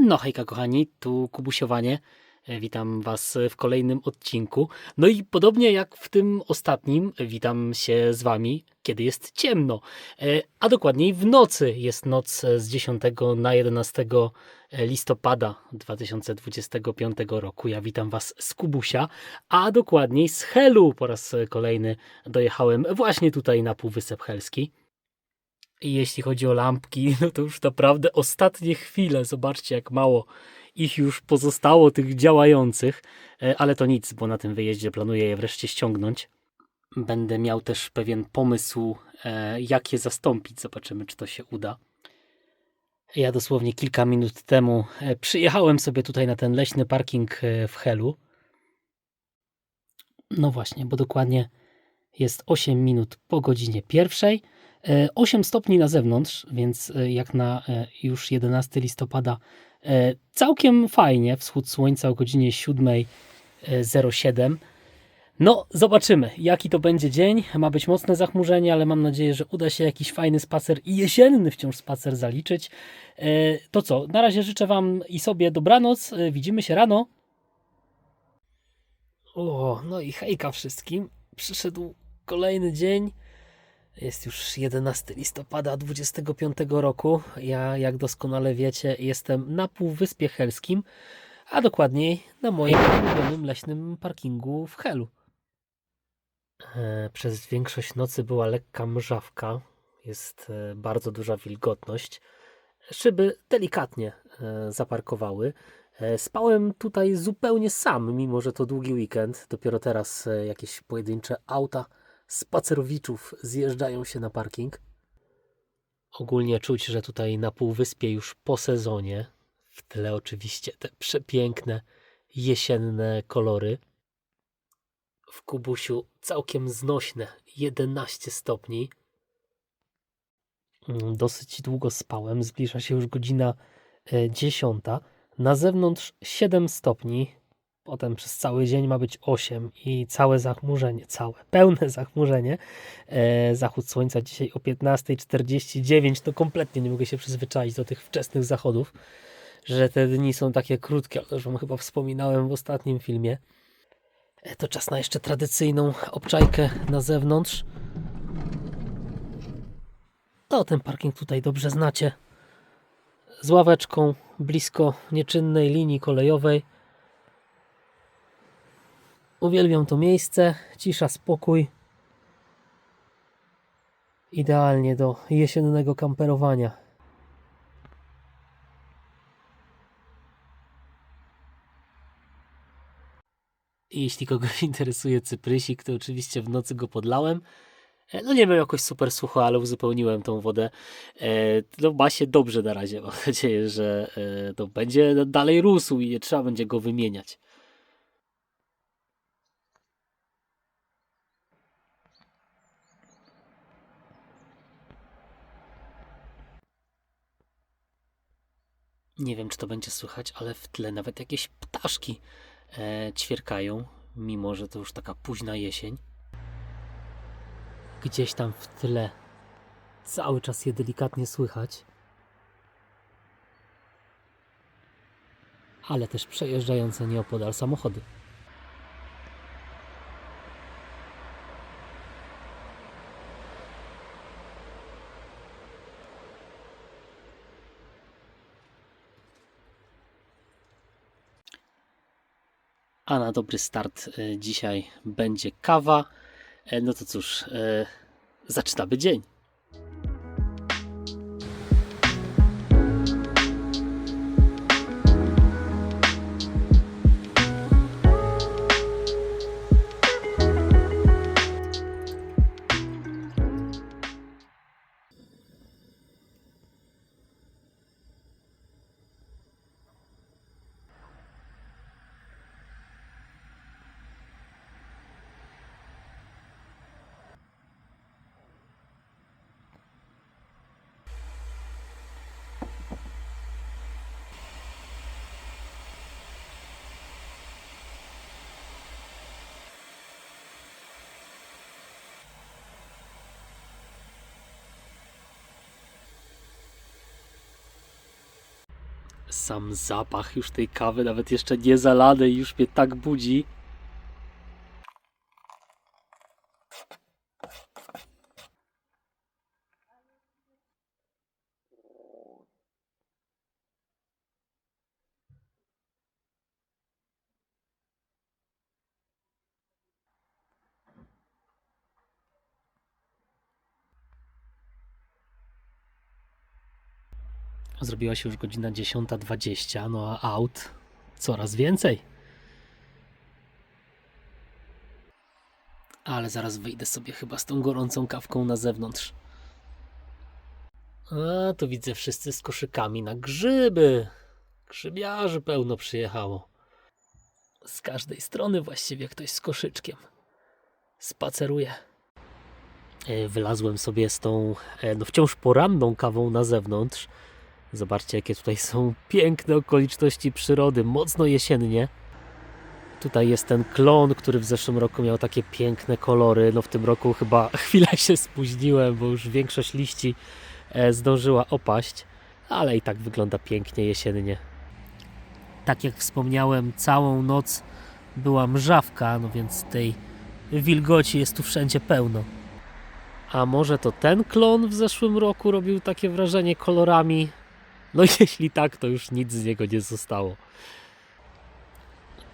No hejka kochani, tu Kubusiowanie. E, Witam Was w kolejnym odcinku. No i podobnie jak w tym ostatnim, witam się z Wami, kiedy jest ciemno. E, A dokładniej w nocy. Jest noc z 10 na 11 listopada 2025 roku. Ja witam Was z Kubusia, a dokładniej z Helu. Po raz kolejny dojechałem właśnie tutaj na Półwysep Helski. I jeśli chodzi o lampki, no to już naprawdę ostatnie chwile. Zobaczcie, jak mało ich już pozostało, tych działających. E, Ale to nic, bo na tym wyjeździe planuję je wreszcie ściągnąć. Będę miał też pewien pomysł, e, jak je zastąpić. Zobaczymy, czy to się uda. Ja dosłownie kilka minut temu e, przyjechałem sobie tutaj na ten leśny parking w Helu. No właśnie, bo dokładnie jest 8 minut po godzinie pierwszej. E, 8 stopni na zewnątrz, więc e, jak na e, już 11 listopada e, całkiem fajnie. Wschód słońca o godzinie 7.07. No, zobaczymy, jaki to będzie dzień. Ma być mocne zachmurzenie, ale mam nadzieję, że uda się jakiś fajny spacer i jesienny wciąż spacer zaliczyć. E, To co, na razie życzę Wam i sobie dobranoc. E, Widzimy się rano. O, no i hejka wszystkim. Przyszedł kolejny dzień. Jest już 11 listopada 25 roku. Ja, jak doskonale wiecie, jestem na Półwyspie Helskim, a dokładniej na moim ulubionym leśnym parkingu w Helu. E, Przez większość nocy była lekka mrzawka. Jest e, bardzo duża wilgotność. Szyby delikatnie e, zaparkowały. Spałem tutaj zupełnie sam, mimo że to długi weekend. Dopiero teraz jakieś pojedyncze auta spacerowiczów zjeżdżają się na parking. Ogólnie czuć, że tutaj na półwyspie już po sezonie. W tle oczywiście te przepiękne jesienne kolory. W Kubusiu całkiem znośne 11 stopni. Mm, Dosyć długo spałem, zbliża się już godzina e, 10. Na zewnątrz 7 stopni, potem przez cały dzień ma być 8 i całe zachmurzenie, całe, pełne zachmurzenie. E, zachód słońca dzisiaj o 15.49, to kompletnie nie mogę się przyzwyczaić do tych wczesnych zachodów, że te dni są takie krótkie, ale już Wam chyba wspominałem w ostatnim filmie. E, to czas na jeszcze tradycyjną obczajkę na zewnątrz. To ten parking tutaj dobrze znacie. Z ławeczką blisko nieczynnej linii kolejowej. Uwielbiam to miejsce. Cisza, spokój. Idealnie do jesiennego kamperowania. Jeśli kogoś interesuje cyprysik, to oczywiście w nocy go podlałem. E, No nie wiem, jakoś super sucho, ale uzupełniłem tą wodę. E, No ma się dobrze na razie. Mam nadzieję, że e, to będzie dalej rósł i nie trzeba będzie go wymieniać. Nie wiem, czy to będzie słychać, ale w tle nawet jakieś ptaszki e, ćwierkają, mimo że to już taka późna jesień. Gdzieś tam w tle cały czas je delikatnie słychać. Ale też przejeżdżające nieopodal samochody. Na dobry start e, dzisiaj będzie kawa. E, No to cóż, e, zaczynamy dzień. Sam zapach już tej kawy, nawet jeszcze nie zalanej, już mnie tak budzi. Zrobiła się już godzina 10.20, no a aut coraz więcej. Ale zaraz wyjdę sobie chyba z tą gorącą kawką na zewnątrz. A, tu widzę wszyscy z koszykami na grzyby. Grzybiarzy pełno przyjechało. Z każdej strony właściwie ktoś z koszyczkiem. Spaceruje. Wylazłem sobie z tą, e, no wciąż poranną kawą na zewnątrz. Zobaczcie, jakie tutaj są piękne okoliczności przyrody, mocno jesiennie. Tutaj jest ten klon, który w zeszłym roku miał takie piękne kolory. No w tym roku chyba chwilę się spóźniłem, bo już większość liści e, zdążyła opaść, ale i tak wygląda pięknie jesiennie. Tak jak wspomniałem, całą noc była mrzawka, no więc tej wilgoci jest tu wszędzie pełno. A może to ten klon w zeszłym roku robił takie wrażenie kolorami? No jeśli tak, to już nic z niego nie zostało.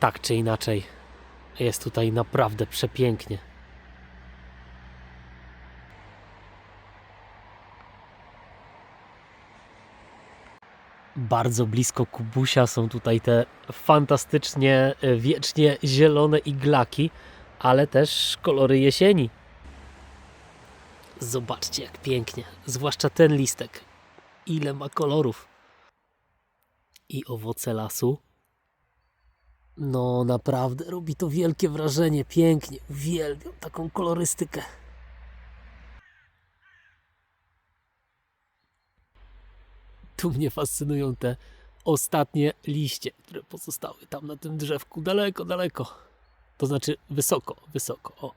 Tak czy inaczej, jest tutaj naprawdę przepięknie. Bardzo blisko Kubusia są tutaj te fantastycznie e, wiecznie zielone iglaki, ale też kolory jesieni. Zobaczcie jak pięknie, zwłaszcza ten listek. Ile ma kolorów. I owoce lasu. No naprawdę robi to wielkie wrażenie, pięknie. Uwielbiam taką kolorystykę. Tu mnie fascynują te ostatnie liście, które pozostały tam na tym drzewku, daleko, daleko. To znaczy wysoko, wysoko. O.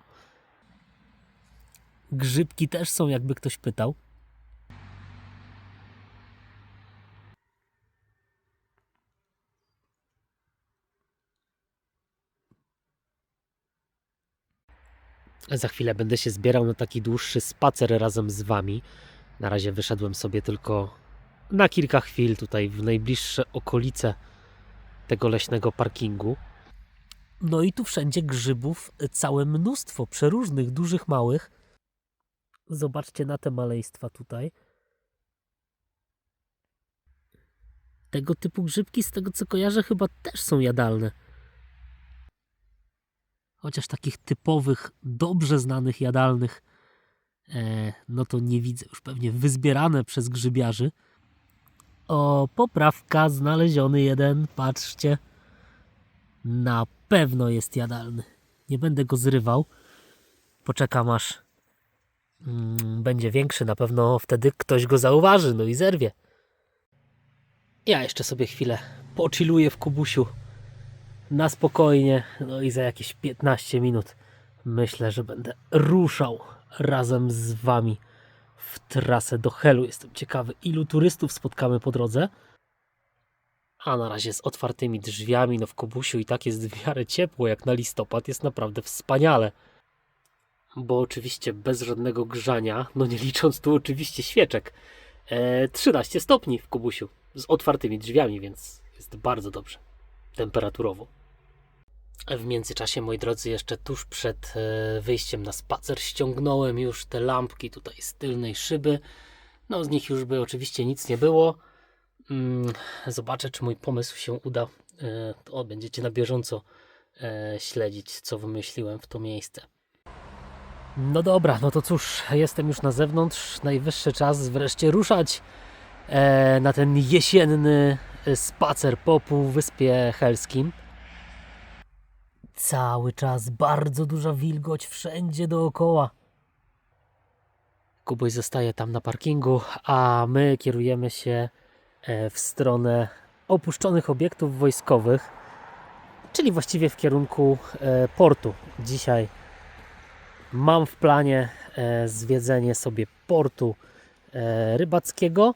Grzybki też są, jakby ktoś pytał. Za chwilę będę się zbierał na taki dłuższy spacer razem z wami. Na razie wyszedłem sobie tylko na kilka chwil tutaj w najbliższe okolice tego leśnego parkingu. No i tu wszędzie grzybów całe mnóstwo, przeróżnych, dużych, małych. Zobaczcie na te maleństwa tutaj. Tego typu grzybki, z tego co kojarzę, chyba też są jadalne. Chociaż takich typowych, dobrze znanych jadalnych, e, no to nie widzę już pewnie wyzbierane przez grzybiarzy. O, poprawka, znaleziony jeden, patrzcie. Na pewno jest jadalny. Nie będę go zrywał. Poczekam aż mm, będzie większy. Na pewno wtedy ktoś go zauważy, no i zerwie. Ja jeszcze sobie chwilę pochilluję w kubusiu na spokojnie. No i za jakieś 15 minut myślę, że będę ruszał razem z wami w trasę do Helu. Jestem ciekawy, ilu turystów spotkamy po drodze. A na razie z otwartymi drzwiami, no w Kubusiu i tak jest w miarę ciepło, jak na listopad, jest naprawdę wspaniale. Bo oczywiście bez żadnego grzania, no nie licząc tu oczywiście świeczek, e, 13 stopni w Kubusiu z otwartymi drzwiami, więc jest bardzo dobrze temperaturowo. W międzyczasie, moi drodzy, jeszcze tuż przed e, wyjściem na spacer ściągnąłem już te lampki tutaj z tylnej szyby. No, z nich już by oczywiście nic nie było. Mm, Zobaczę, czy mój pomysł się uda. E, To będziecie na bieżąco e, śledzić, co wymyśliłem w to miejsce. No dobra, no to cóż, jestem już na zewnątrz. Najwyższy czas wreszcie ruszać na ten jesienny spacer po Półwyspie Helskim. Cały czas bardzo duża wilgoć wszędzie dookoła. Kubuś zostaje tam na parkingu, a my kierujemy się e, w stronę opuszczonych obiektów wojskowych, czyli właściwie w kierunku e, portu. Dzisiaj mam w planie e, zwiedzenie sobie portu rybackiego.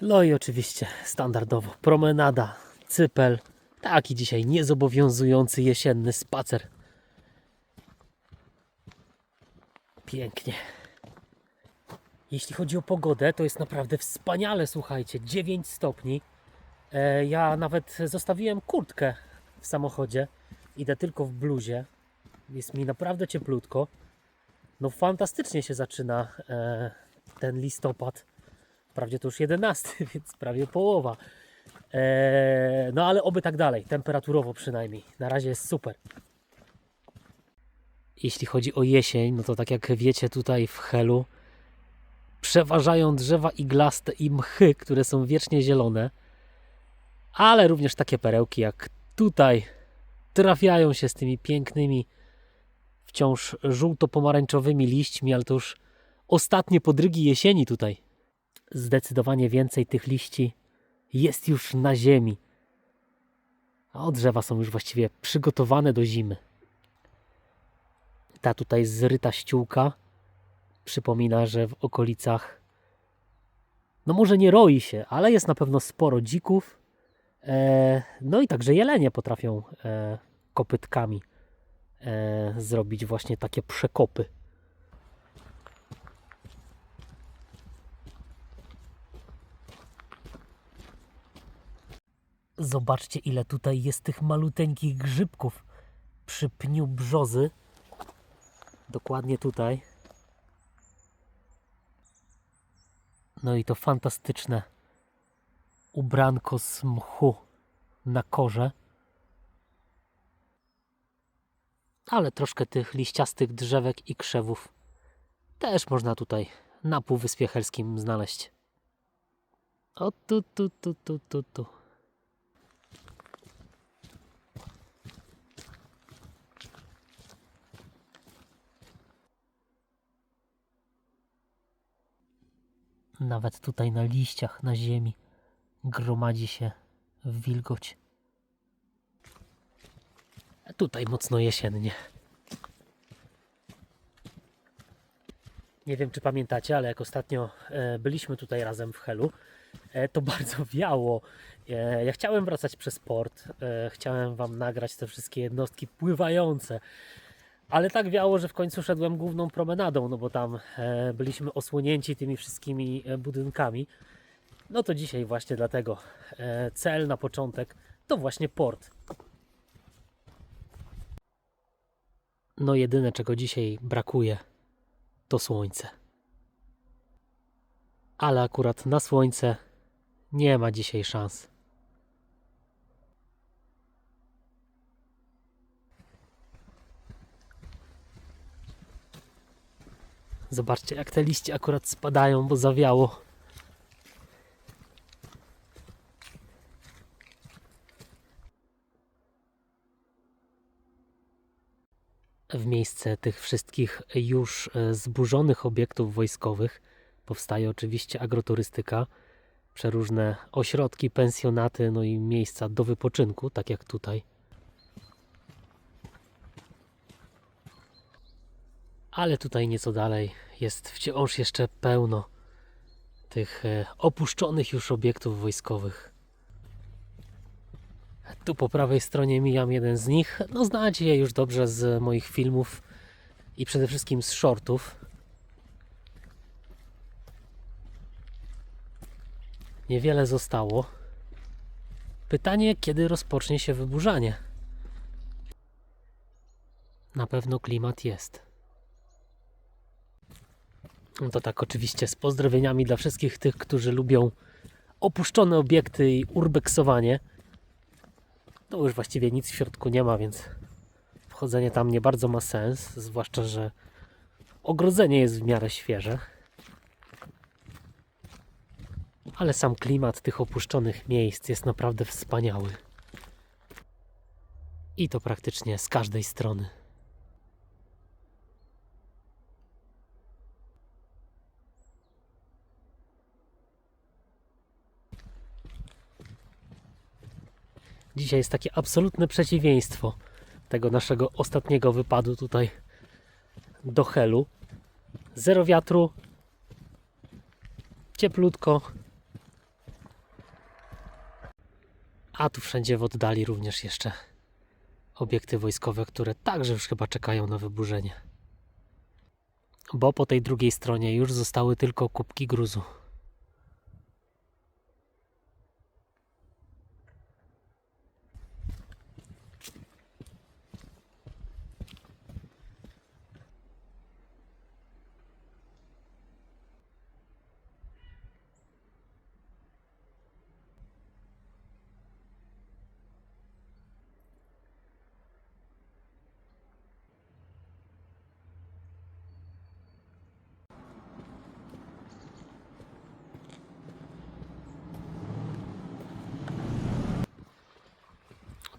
No i oczywiście standardowo promenada, cypel, taki dzisiaj niezobowiązujący jesienny spacer. Pięknie. Jeśli chodzi o pogodę, to jest naprawdę wspaniale, słuchajcie, 9 stopni. E, ja nawet zostawiłem kurtkę w samochodzie. Idę tylko w bluzie. Jest mi naprawdę cieplutko. No fantastycznie się zaczyna e, ten listopad. Wprawdzie to już 11, więc prawie połowa. E, no ale oby tak dalej, temperaturowo przynajmniej. Na razie jest super. Jeśli chodzi o jesień, no to tak jak wiecie tutaj w Helu, przeważają drzewa iglaste i mchy, które są wiecznie zielone, ale również takie perełki jak tutaj trafiają się z tymi pięknymi, wciąż żółto-pomarańczowymi liśćmi, ale to już ostatnie podrygi jesieni tutaj. Zdecydowanie więcej tych liści jest już na ziemi, a drzewa są już właściwie przygotowane do zimy. Ta tutaj zryta ściółka przypomina, że w okolicach, no może nie roi się, ale jest na pewno sporo dzików. E, no i także jelenie potrafią e, kopytkami e, zrobić właśnie takie przekopy. Zobaczcie, ile tutaj jest tych maluteńkich grzybków przy pniu brzozy. Dokładnie tutaj. No i to fantastyczne ubranko z mchu na korze. Ale troszkę tych liściastych drzewek i krzewów też można tutaj na Półwyspie Helskim znaleźć. O tu, tu, tu, tu, tu, tu. Nawet tutaj na liściach, na ziemi gromadzi się wilgoć. Tutaj mocno jesiennie. Nie wiem, czy pamiętacie, ale jak ostatnio e, byliśmy tutaj razem w Helu, e, to bardzo wiało. E, ja chciałem wracać przez port, chciałem Wam nagrać te wszystkie jednostki pływające, ale tak wiało, że w końcu szedłem główną promenadą, no bo tam e, byliśmy osłonięci tymi wszystkimi e, budynkami. No to dzisiaj właśnie dlatego e, cel na początek to właśnie port. No jedyne czego dzisiaj brakuje to słońce. Ale akurat na słońce nie ma dzisiaj szans. Zobaczcie, jak te liście akurat spadają, bo zawiało. W miejsce tych wszystkich już e, zburzonych obiektów wojskowych powstaje oczywiście agroturystyka, przeróżne ośrodki, pensjonaty, no i miejsca do wypoczynku, tak jak tutaj. Ale tutaj nieco dalej jest wciąż jeszcze pełno tych e, opuszczonych już obiektów wojskowych. Tu po prawej stronie mijam jeden z nich. No znacie je już dobrze z moich filmów i przede wszystkim z shortów. Niewiele zostało. Pytanie, kiedy rozpocznie się wyburzanie? Na pewno klimat jest. No to tak oczywiście z pozdrowieniami dla wszystkich tych, którzy lubią opuszczone obiekty i urbeksowanie. To już właściwie nic w środku nie ma, więc wchodzenie tam nie bardzo ma sens, zwłaszcza, że ogrodzenie jest w miarę świeże. Ale sam klimat tych opuszczonych miejsc jest naprawdę wspaniały. I to praktycznie z każdej strony. Dzisiaj jest takie absolutne przeciwieństwo tego naszego ostatniego wypadu tutaj do Helu. Zero wiatru, cieplutko, A tu wszędzie w oddali również jeszcze obiekty wojskowe, które także już chyba czekają na wyburzenie. Bo po tej drugiej stronie już zostały tylko kubki gruzu.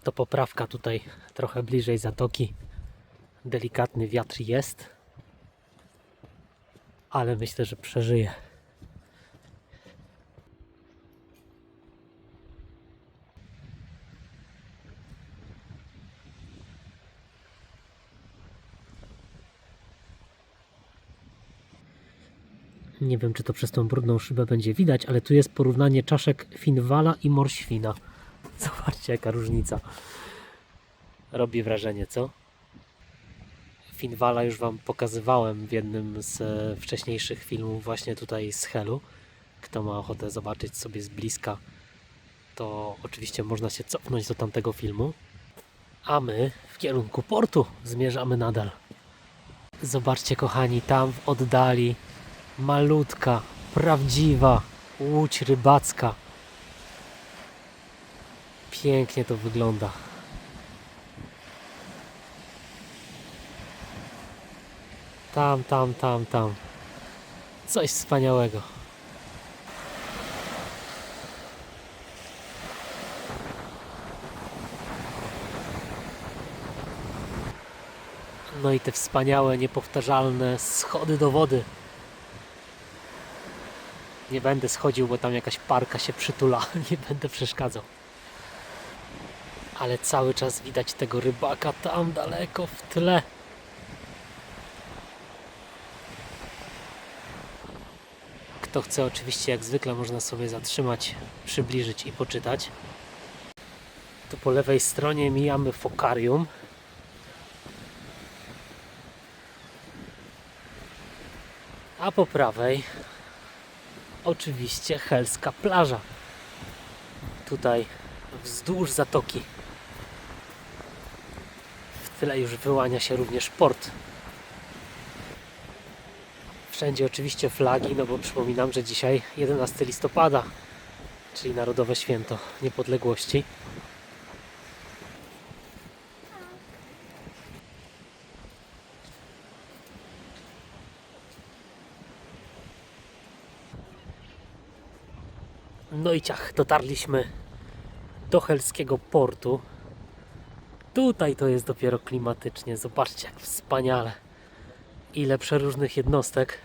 To poprawka tutaj trochę bliżej zatoki. Delikatny wiatr jest, ale myślę, że przeżyje. Nie wiem, czy to przez tą brudną szybę będzie widać, ale tu jest porównanie czaszek Finwala i Morświna. Zobaczcie, jaka różnica. Robi wrażenie, co? Finwala już Wam pokazywałem w jednym z e, wcześniejszych filmów, właśnie tutaj z Helu. Kto ma ochotę zobaczyć sobie z bliska, to oczywiście można się cofnąć do tamtego filmu. A my w kierunku portu zmierzamy nadal. Zobaczcie, kochani, tam w oddali malutka, prawdziwa łódź rybacka. Pięknie to wygląda. Tam, tam, tam, tam. Coś wspaniałego. No i te wspaniałe, niepowtarzalne schody do wody. Nie będę schodził, bo tam jakaś parka się przytula. Nie będę przeszkadzał. Ale cały czas widać tego rybaka tam daleko w tle. Kto chce, oczywiście, jak zwykle, można sobie zatrzymać, przybliżyć i poczytać. Tu po lewej stronie mijamy fokarium. A po prawej oczywiście helska plaża. Tutaj wzdłuż zatoki. Tyle już wyłania się również port. Wszędzie oczywiście flagi, no bo przypominam, że dzisiaj 11 listopada, czyli Narodowe Święto Niepodległości. No i ciach, dotarliśmy do helskiego portu. Tutaj to jest dopiero klimatycznie. Zobaczcie, jak wspaniale. Ile przeróżnych jednostek.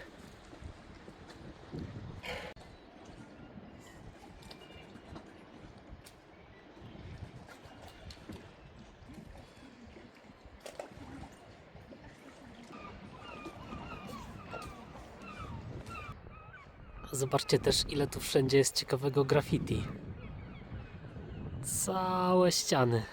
Zobaczcie też, ile tu wszędzie jest ciekawego graffiti. Całe ściany.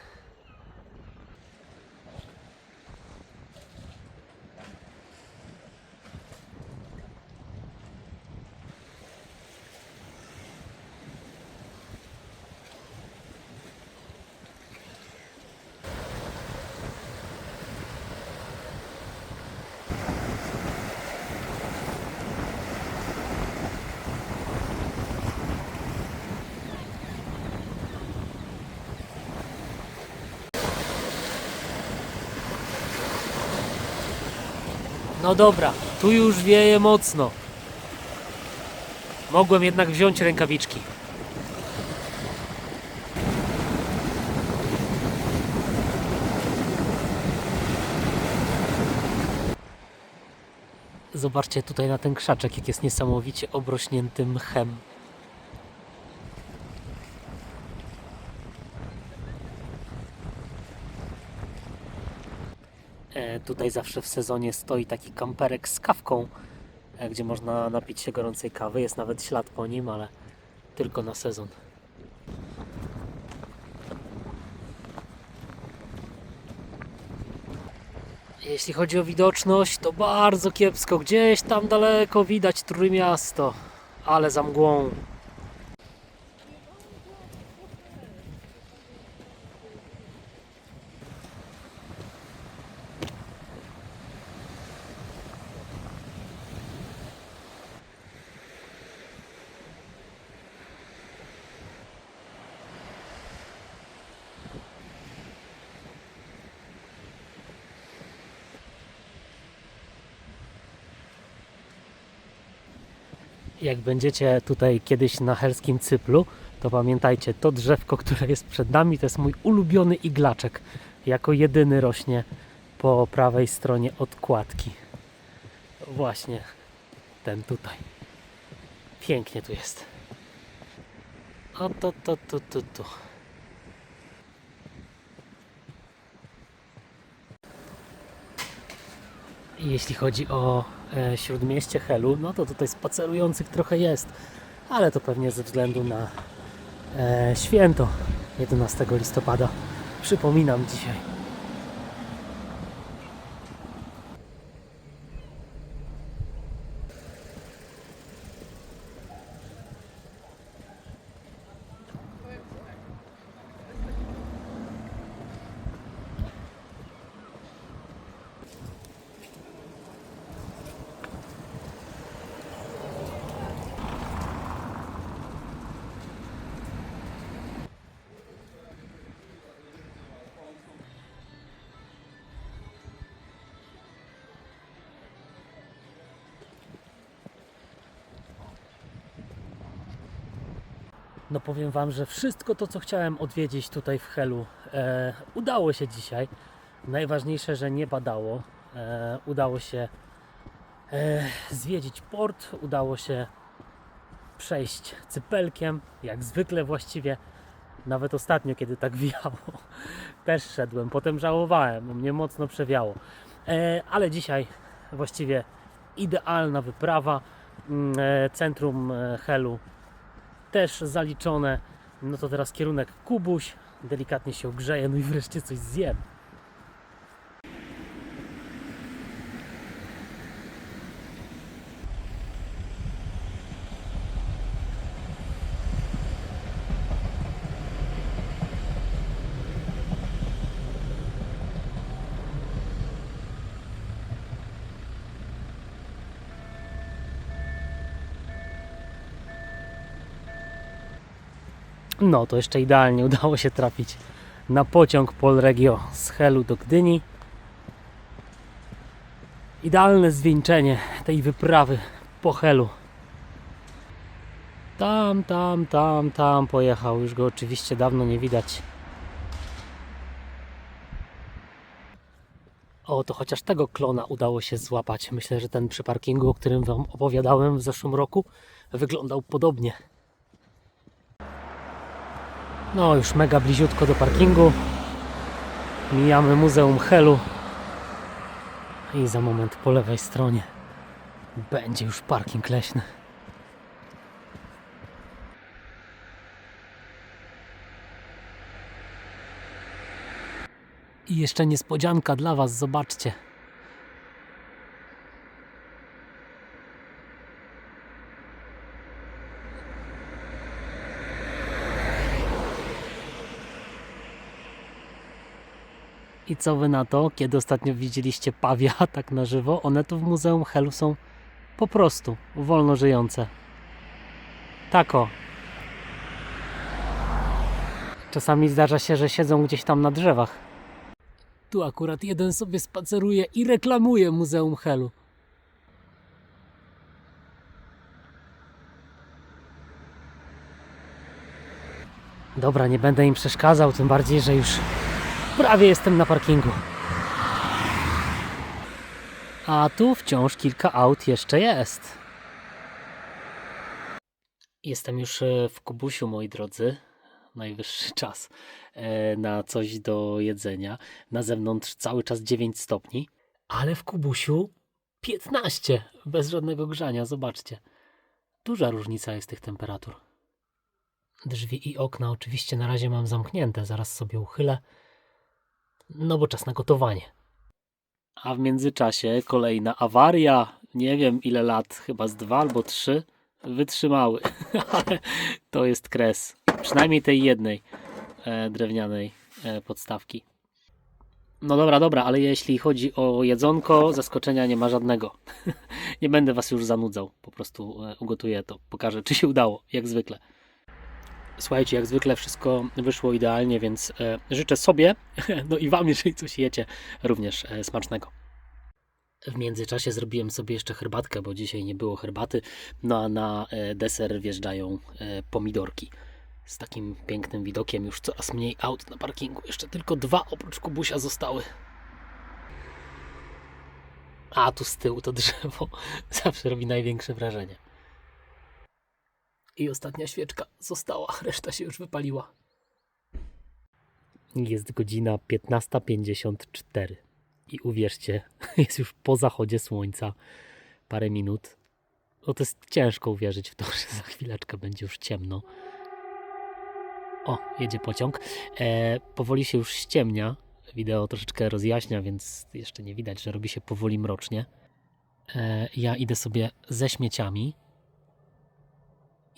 No dobra, tu już wieje mocno. Mogłem jednak wziąć rękawiczki. Zobaczcie tutaj na ten krzaczek, jak jest niesamowicie obrośnięty mchem. Tutaj zawsze w sezonie stoi taki kamperek z kawką, e, gdzie można napić się gorącej kawy. Jest nawet ślad po nim, ale tylko na sezon. Jeśli chodzi o widoczność, to bardzo kiepsko. Gdzieś tam daleko widać Trójmiasto, ale za mgłą Jak będziecie tutaj kiedyś na helskim cyplu, to pamiętajcie, to drzewko, które jest przed nami, to jest mój ulubiony iglaczek. Jako jedyny rośnie po prawej stronie odkładki. Właśnie ten tutaj. Pięknie tu jest. O to, to, to, to, to. Jeśli chodzi o śródmieście Helu, no to tutaj spacerujących trochę jest, ale to pewnie ze względu na e, święto 11 listopada. Przypominam dzisiaj. No powiem Wam, że wszystko to, co chciałem odwiedzić tutaj w Helu, e, udało się dzisiaj. Najważniejsze, że nie badało. E, udało się e, zwiedzić port, udało się przejść cypelkiem, jak zwykle właściwie. Nawet ostatnio, kiedy tak wiało, też szedłem. Potem żałowałem, mnie mocno przewiało. E, ale dzisiaj właściwie idealna wyprawa. Mm, e, Centrum e, Helu też zaliczone. No to teraz kierunek Kubuś, delikatnie się ogrzeje, no i wreszcie coś zjem. No to jeszcze idealnie udało się trafić na pociąg Polregio z Helu do Gdyni. Idealne zwieńczenie tej wyprawy po Helu. Tam, tam, tam, tam pojechał. Już go oczywiście dawno nie widać. O, to chociaż tego klona udało się złapać. Myślę, że ten przy parkingu, o którym Wam opowiadałem w zeszłym roku, wyglądał podobnie. No, już mega bliziutko do parkingu. Mijamy Muzeum Helu. I za moment po lewej stronie będzie już parking leśny. I jeszcze niespodzianka dla Was, zobaczcie. I co wy na to, kiedy ostatnio widzieliście pawia tak na żywo? One tu w Muzeum Helu są po prostu wolno żyjące. Tako. Czasami zdarza się, że siedzą gdzieś tam na drzewach. Tu akurat jeden sobie spaceruje i reklamuje Muzeum Helu. Dobra, nie będę im przeszkadzał, tym bardziej, że już prawie jestem na parkingu. A tu wciąż kilka aut jeszcze jest. Jestem już e, w Kubusiu, moi drodzy. Najwyższy czas e, na coś do jedzenia. Na zewnątrz cały czas 9 stopni, ale w Kubusiu 15 bez żadnego grzania. Zobaczcie. Duża różnica jest tych temperatur. Drzwi i okna oczywiście na razie mam zamknięte, zaraz sobie uchylę. No bo czas na gotowanie. A w międzyczasie kolejna awaria. Nie wiem ile lat, chyba z dwa albo trzy wytrzymały. Ale to jest kres. Przynajmniej tej jednej e, drewnianej e, podstawki. No dobra, dobra, ale jeśli chodzi o jedzonko, zaskoczenia nie ma żadnego. nie będę was już zanudzał. Po prostu e, ugotuję to. Pokażę, czy się udało, jak zwykle. Słuchajcie, jak zwykle wszystko wyszło idealnie, więc e, życzę sobie, no i wam, jeżeli coś jecie, również e, smacznego. W międzyczasie zrobiłem sobie jeszcze herbatkę, bo dzisiaj nie było herbaty, no a na e, deser wjeżdżają pomidorki. Z takim pięknym widokiem, już coraz mniej aut na parkingu. Jeszcze tylko dwa oprócz Kubusia zostały. A tu z tyłu to drzewo zawsze robi największe wrażenie. I ostatnia świeczka została, reszta się już wypaliła. Jest godzina 15.54 i uwierzcie, jest już po zachodzie słońca parę minut. No to jest ciężko uwierzyć w to, że za chwileczkę będzie już ciemno. O, jedzie pociąg. E, powoli się już ściemnia. Wideo troszeczkę rozjaśnia, więc jeszcze nie widać, że robi się powoli mrocznie. E, ja idę sobie ze śmieciami.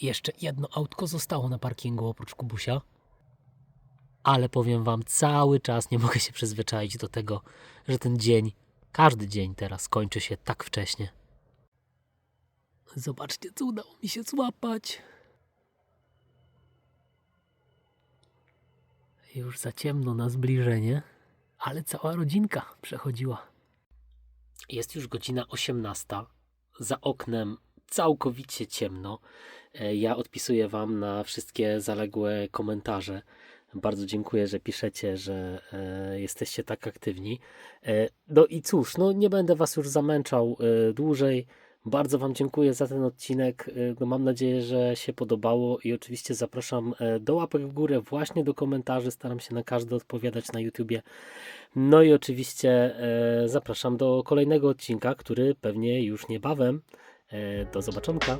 Jeszcze jedno autko zostało na parkingu oprócz Kubusia. Ale powiem wam, cały czas nie mogę się przyzwyczaić do tego, że ten dzień, każdy dzień teraz kończy się tak wcześnie. Zobaczcie, co udało mi się złapać. Już za ciemno na zbliżenie, ale cała rodzinka przechodziła. Jest już godzina 18. Za oknem całkowicie ciemno. E, Ja odpisuję Wam na wszystkie zaległe komentarze. Bardzo dziękuję, że piszecie, że e, jesteście tak aktywni. E, no i cóż, no nie będę Was już zamęczał dłużej. Bardzo Wam dziękuję za ten odcinek. No mam nadzieję, że się podobało i oczywiście zapraszam do łapek w górę, właśnie do komentarzy. Staram się na każdy odpowiadać na YouTubie. No i oczywiście zapraszam do kolejnego odcinka, który pewnie już niebawem. E, do zobaczonka.